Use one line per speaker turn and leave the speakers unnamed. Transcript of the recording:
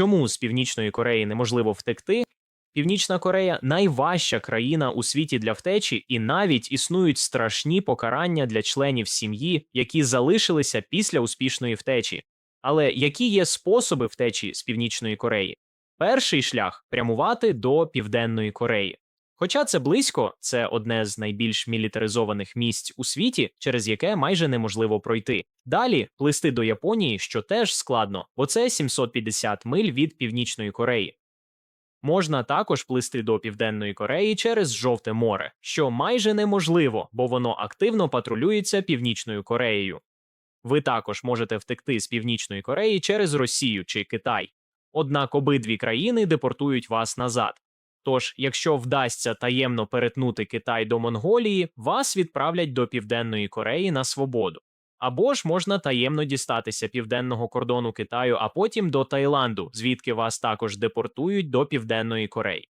чому з Північної Кореї неможливо втекти? Північна Корея найважча країна у світі для втечі, і навіть існують страшні покарання для членів сім'ї, які залишилися після успішної втечі. Але які є способи втечі з Північної Кореї? Перший шлях прямувати до Південної Кореї. Хоча це близько, це одне з найбільш мілітаризованих місць у світі, через яке майже неможливо пройти. Далі плисти до Японії, що теж складно, бо це 750 миль від Північної Кореї. Можна також плисти до Південної Кореї через Жовте море, що майже неможливо, бо воно активно патрулюється Північною Кореєю. Ви також можете втекти з Північної Кореї через Росію чи Китай. Однак обидві країни депортують вас назад. Тож, якщо вдасться таємно перетнути Китай до Монголії, вас відправлять до Південної Кореї на свободу. Або ж можна таємно дістатися південного кордону Китаю, а потім до Таїланду, звідки вас також депортують до Південної Кореї.